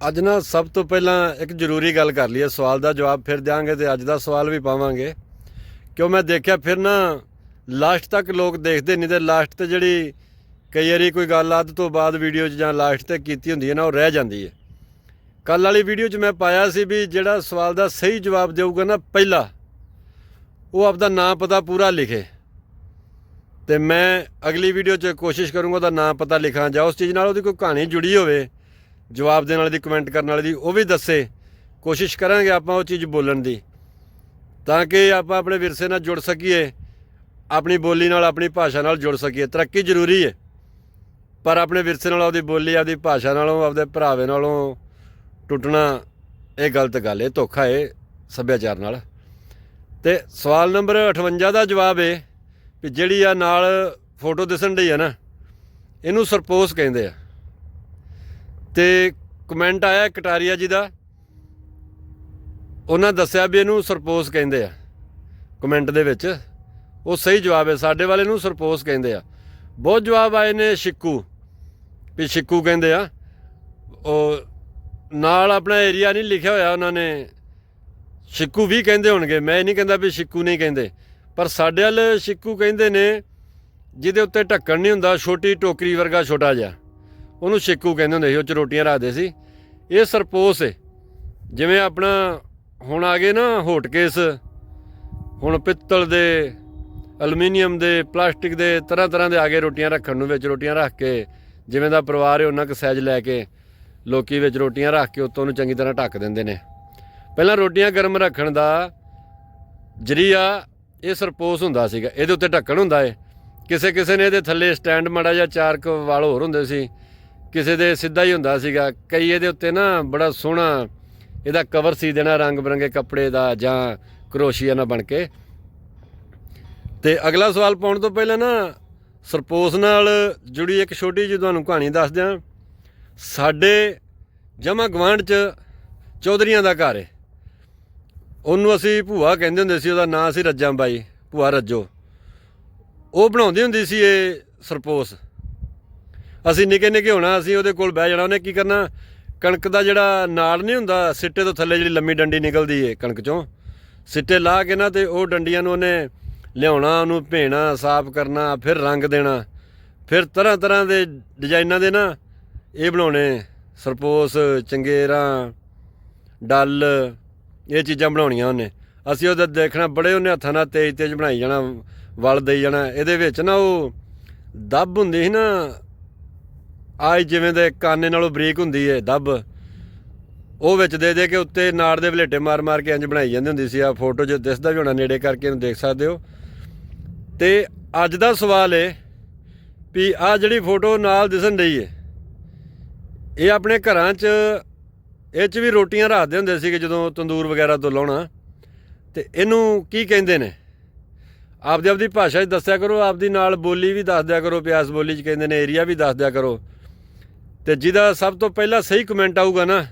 ਅੱਜ ਨਾ ਸਭ ਤੋਂ ਪਹਿਲਾਂ ਇੱਕ ਜ਼ਰੂਰੀ ਗੱਲ ਕਰ ਲਈਏ, ਸਵਾਲ ਦਾ ਜਵਾਬ ਫਿਰ ਦਿਆਂਗੇ ਤੇ ਅੱਜ ਦਾ ਸਵਾਲ ਵੀ ਪਾਵਾਂਗੇ। ਕਿਉਂ ਮੈਂ ਦੇਖਿਆ ਫਿਰ ਨਾ ਲਾਸਟ ਤੱਕ ਲੋਕ ਦੇਖਦੇ ਨਹੀਂ ਤੇ ਲਾਸਟ ਤੇ ਜਿਹੜੀ ਕਈ ਵਾਰੀ ਕੋਈ ਗੱਲ ਅੱਧ ਤੋਂ ਬਾਅਦ ਵੀਡੀਓ 'ਚ ਜਾਂ ਲਾਸਟ ਤੇ ਕੀਤੀ ਹੁੰਦੀ ਹੈ ਨਾ, ਉਹ ਰਹਿ ਜਾਂਦੀ ਹੈ। ਕੱਲ ਵਾਲੀ ਵੀਡੀਓ 'ਚ ਮੈਂ ਪਾਇਆ ਸੀ ਵੀ ਜਿਹੜਾ ਸਵਾਲ ਦਾ ਸਹੀ ਜਵਾਬ ਦੇਊਗਾ ਨਾ ਪਹਿਲਾ, ਉਹ ਆਪਦਾ ਨਾਮ ਪਤਾ ਪੂਰਾ ਲਿਖੇ। ਤੇ ਮੈਂ ਅਗਲੀ ਵੀਡੀਓ 'ਚ ਕੋਸ਼ਿਸ਼ ਕਰੂੰਗਾ ਉਹਦਾ ਨਾਮ ਪਤਾ ਲਿਖਾਂ ਜਾਂ ਉਸ ਚੀਜ਼ ਨਾਲ ਉਹਦੀ ਕੋਈ ਕਹਾਣੀ ਜੁੜੀ ਹੋਵੇ। ਜਵਾਬ ਦੇਣ ਵਾਲੇ ਦੀ ਕਮੈਂਟ ਕਰਨ ਵਾਲੇ ਦੀ, ਉਹ ਵੀ ਦੱਸੇ। ਕੋਸ਼ਿਸ਼ ਕਰਾਂਗੇ ਆਪਾਂ ਉਹ ਚੀਜ਼ ਬੋਲਣ ਦੀ। ਤਾਂ ਕਿ ਆਪਾਂ ਆਪਣੇ ਵਿਰਸੇ ਨਾਲ ਜੁੜ ਸਕੀਏ, ਆਪਣੀ ਬੋਲੀ ਨਾਲ, ਆਪਣੀ ਭਾਸ਼ਾ ਨਾਲ ਜੁੜ ਸਕੀਏ। ਤਰੱਕੀ ਜ਼ਰੂਰੀ ਹੈ ਪਰ ਆਪਣੇ ਵਿਰਸੇ ਨਾਲ ਆਪਦੀ ਬੋਲੀ, ਆਪਦੀ ਭਾਸ਼ਾ ਨਾਲੋਂ, ਆਪਦੇ ਭਰਾਵੇ ਨਾਲੋਂ ਟੁੱਟਣਾ ਇਹ ਗਲਤ ਗੱਲ ਹੈ ਧੋਖਾ ਹੈ ਸੱਭਿਆਚਾਰ ਨਾਲ। ਤੇ ਸਵਾਲ ਨੰਬਰ 58 ਦਾ ਜਵਾਬ ਹੈ ਵੀ ਜਿਹੜੀ ਆ ਨਾਲ ਫੋਟੋ ਦਿਸਣ ਡਈ ਆ ਨਾ, ਇਹਨੂੰ ਸਰਪੋਸ ਕਹਿੰਦੇ ਆ। ਤੇ ਕਮੈਂਟ ਆਇਆ ਕਟਾਰੀਆ ਜੀ ਦਾ। ਉਹਨਾਂ ਦੱਸਿਆ ਵੀ ਇਹਨੂੰ ਸਰਪੋਸ ਕਹਿੰਦੇ ਆ ਕਮੈਂਟ ਦੇ ਵਿੱਚ। ਉਹ ਸਹੀ ਜਵਾਬ ਹੈ, ਸਾਡੇ ਵਾਲੇ ਨੂੰ ਸਰਪੋਸ ਕਹਿੰਦੇ ਆ। ਬਹੁਤ ਜਵਾਬ ਆਏ ਨੇ ਸ਼ਿੱਕੂ, ਵੀ ਸ਼ਿੱਕੂ ਕਹਿੰਦੇ ਆ, ਉਹ ਨਾਲ ਆਪਣਾ ਏਰੀਆ ਨਹੀਂ ਲਿਖਿਆ ਹੋਇਆ ਉਹਨਾਂ ਨੇ। ਸ਼ਿੱਕੂ ਵੀ ਕਹਿੰਦੇ ਹੋਣਗੇ, ਮੈਂ ਇਹ ਨਹੀਂ ਕਹਿੰਦਾ ਵੀ ਸ਼ਿੱਕੂ ਨਹੀਂ ਕਹਿੰਦੇ, ਪਰ ਸਾਡੇ ਵੱਲ ਸ਼ਿੱਕੂ ਕਹਿੰਦੇ ਨੇ, ਜਿਹਦੇ ਉੱਤੇ ਢੱਕਣ ਨਹੀਂ ਹੁੰਦਾ, ਛੋਟੀ ਟੋਕਰੀ ਵਰਗਾ ਛੋਟਾ ਜਿਹਾ। ਉਹਨੂੰ ਛੇਕੂ ਕਹਿੰਦੇ ਹੁੰਦੇ ਸੀ, ਉਹ ਚ ਰੋਟੀਆਂ ਰੱਖਦੇ ਸੀ। ਇਹ ਸਰਪੋਸ ਏ। ਜਿਵੇਂ ਆਪਣਾ ਹੁਣ ਆ ਗਏ ਨਾ ਹੋਟਕੇਸ ਹੁਣ ਪਿੱਤਲ ਦੇ ਐਲੂਮੀਨੀਅਮ ਦੇ, ਪਲਾਸਟਿਕ ਦੇ ਤਰ੍ਹਾਂ ਤਰ੍ਹਾਂ ਦੇ ਆ ਗਏ ਰੋਟੀਆਂ ਰੱਖਣ ਨੂੰ, ਵਿੱਚ ਰੋਟੀਆਂ ਰੱਖ ਕੇ, ਜਿਵੇਂ ਦਾ ਪਰਿਵਾਰ ਹੈ ਉਹਨਾਂ ਕੁ ਸਾਈਜ਼ ਲੈ ਕੇ, ਲੋਕੀ ਵਿੱਚ ਰੋਟੀਆਂ ਰੱਖ ਕੇ ਉੱਤੋਂ ਨੂੰ ਚੰਗੀ ਤਰ੍ਹਾਂ ਢੱਕ ਦਿੰਦੇ ਨੇ। ਪਹਿਲਾਂ ਰੋਟੀਆਂ ਗਰਮ ਰੱਖਣ ਦਾ ਜਰੀਆ ਇਹ ਸਰਪੋਸ ਹੁੰਦਾ ਸੀਗਾ। ਇਹਦੇ ਉੱਤੇ ਢੱਕਣ ਹੁੰਦਾ ਏ। ਕਿਸੇ ਕਿਸੇ ਨੇ ਇਹਦੇ ਥੱਲੇ ਸਟੈਂਡ ਮੜਾ ਜਾਂ ਚਾਰ ਕੁ ਵਾਲ ਹੋਰ ਹੁੰਦੇ ਸੀ। ਕਿਸੇ ਦੇ ਸਿੱਧਾ ਹੀ ਹੁੰਦਾ ਸੀਗਾ। ਕਈ ਇਹਦੇ ਉੱਤੇ ਨਾ ਬੜਾ ਸੋਹਣਾ ਇਹਦਾ ਕਵਰ ਸੀ ਦੇਣਾ ਰੰਗ ਬਰੰਗੇ ਕੱਪੜੇ ਦਾ ਜਾਂ ਕਰੋਸ਼ੀਆ ਨਾਲ ਬਣ ਕੇ। ਤੇ ਅਗਲਾ ਸਵਾਲ ਪਾਉਣ ਤੋਂ ਪਹਿਲਾਂ ਨਾ ਸਰਪੋਸ ਨਾਲ ਜੁੜੀ ਇੱਕ ਛੋਟੀ ਜਿਹੀ ਤੁਹਾਨੂੰ ਕਹਾਣੀ ਦੱਸ ਦਿਆਂ। ਸਾਡੇ ਜਮਾ ਗਵਾਂਢ ਚ ਚੌਧਰੀਆਂ ਦਾ ਘਰ ਹੈ ਉਹਨੂੰ ਅਸੀਂ ਭੂਆ ਕਹਿੰਦੇ ਹੁੰਦੇ ਸੀ, ਉਹਦਾ ਨਾਂ ਸੀ ਰੱਜਾਂ ਬਾਈ ਭੂਆ ਰੱਜੋ। ਉਹ ਬਣਾਉਂਦੀ ਹੁੰਦੀ ਸੀ ਇਹ ਸਰਪੋਸ। ਅਸੀਂ ਨਿੱਕੇ ਨਿੱਕੇ ਹੋਣਾ, ਅਸੀਂ ਉਹਦੇ ਕੋਲ ਬਹਿ ਜਾਣਾ, ਉਹਨੇ ਕੀ ਕਰਨਾ? ਕਣਕ ਦਾ ਜਿਹੜਾ ਨਾੜ ਨਹੀਂ ਹੁੰਦਾ, ਸਿੱਟੇ ਤੋਂ ਥੱਲੇ ਜਿਹੜੀ ਲੰਮੀ ਡੰਡੀ ਨਿਕਲਦੀ ਏ ਕਣਕ ਚੋਂ। ਸਿੱਟੇ ਲਾ ਕੇ ਨਾ ਤੇ ਉਹ ਡੰਡੀਆਂ ਨੂੰ ਉਹਨੇ ਲਿਆਉਣਾ, ਉਹਨੂੰ ਭੇਣਾ, ਸਾਫ਼ ਕਰਨਾ, ਫਿਰ ਰੰਗ ਦੇਣਾ। ਫਿਰ ਤਰ੍ਹਾਂ ਤਰ੍ਹਾਂ ਦੇ ਡਿਜ਼ਾਈਨਾਂ ਦੇ ਨਾ ਇਹ ਬਣਾਉਣੇ। ਸਰਪੋਸ, ਚੰਗੇਰਾਂ, ਡੱਲ, ਇਹ ਚੀਜ਼ਾਂ ਬਣਾਉਣੀਆਂ ਉਹਨੇ। ਅਸੀਂ ਉਹਦਾ ਦੇਖਣਾ, ਬੜੇ ਉਹਨੇ ਹੱਥਾਂ ਨਾਲ ਤੇਜ਼ ਤੇਜ਼ ਬਣਾਈ ਜਾਣਾ, ਵਲ ਦੇਈ ਜਾਣਾ। ਇਹਦੇ ਵਿੱਚ ਨਾ ਉਹ ਦੱਬ ਹੁੰਦੀ ਸੀ ਨਾ ਆਹ ਜਿਵੇਂ ਦੇ ਕਾਨੇ ਨਾਲੋਂ ਬਰੀਕ ਹੁੰਦੀ ਏ, ਦੱਬ। ਉਹ ਵਿੱਚ ਦੇ ਦੇ ਕੇ ਉੱਤੇ ਨਾੜ ਦੇ ਵਲੇਟੇ ਮਾਰ ਮਾਰ ਕੇ ਇੰਜ ਬਣਾਈ ਜਾਂਦੀ ਹੁੰਦੀ ਸੀ ਆ ਫੋਟੋ 'ਚ ਦਿਸਦਾ ਵੀ ਹੋਣਾ, ਨੇੜੇ ਕਰਕੇ ਇਹਨੂੰ ਦੇਖ ਸਕਦੇ ਹੋ। ਤੇ ਅੱਜ ਦਾ ਸਵਾਲ ਏ ਵੀ ਆ ਜਿਹੜੀ ਫੋਟੋ ਨਾਲ ਦਿਸਣ ਰਹੀ ਏ, ਇਹ ਆਪਣੇ ਘਰਾਂ 'ਚ, ਇਹ 'ਚ ਵੀ ਰੋਟੀਆਂ ਰੱਖਦੇ ਹੁੰਦੇ ਸੀਗੇ ਜਦੋਂ ਤੰਦੂਰ ਵਗੈਰਾ ਤੋਂ ਲਾਉਣਾ। ਤੇ ਇਹਨੂੰ ਕੀ ਕਹਿੰਦੇ ਨੇ? ਆਪਦੀ ਆਪਦੀ ਭਾਸ਼ਾ 'ਚ ਦੱਸਿਆ ਕਰੋ, ਆਪਦੀ ਨਾਲ ਬੋਲੀ ਵੀ ਦੱਸ ਦਿਆ ਕਰੋ, ਪਿਆਸ ਬੋਲੀ 'ਚ ਕਹਿੰਦੇ ਨੇ, ਏਰੀਆ ਵੀ ਦੱਸ ਦਿਆ ਕਰੋ। ਤੇ ਜਿਹਦਾ ਸਭ ਤੋਂ ਪਹਿਲਾਂ ਸਹੀ ਕਮੈਂਟ ਆਊਗਾ ਨਾ,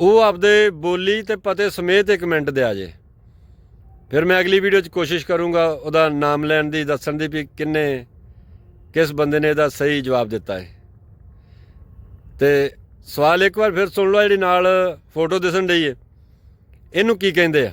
ਉਹ ਆਪਦੇ ਬੋਲੀ ਤੇ ਪਤੇ ਸਮੇਤ ਇੱਕ ਕਮੈਂਟ ਦੇ ਆ ਜੇ। ਫਿਰ ਮੈਂ ਅਗਲੀ ਵੀਡੀਓ 'ਚ ਕੋਸ਼ਿਸ਼ ਕਰੂੰਗਾ ਉਹਦਾ ਨਾਮ ਲੈਣ ਦੀ, ਦੱਸਣ ਦੀ ਵੀ ਕਿੰਨੇ, ਕਿਸ ਬੰਦੇ ਨੇ ਇਹਦਾ ਸਹੀ ਜਵਾਬ ਦਿੱਤਾ ਹੈ। ਤੇ ਸਵਾਲ ਇੱਕ ਵਾਰ ਫਿਰ ਸੁਣ ਲਓ, ਜਿਹੜੀ ਨਾਲ ਫੋਟੋ ਦਿਸਣ ਡਈ ਹੈ, ਇਹਨੂੰ ਕੀ ਕਹਿੰਦੇ ਆ?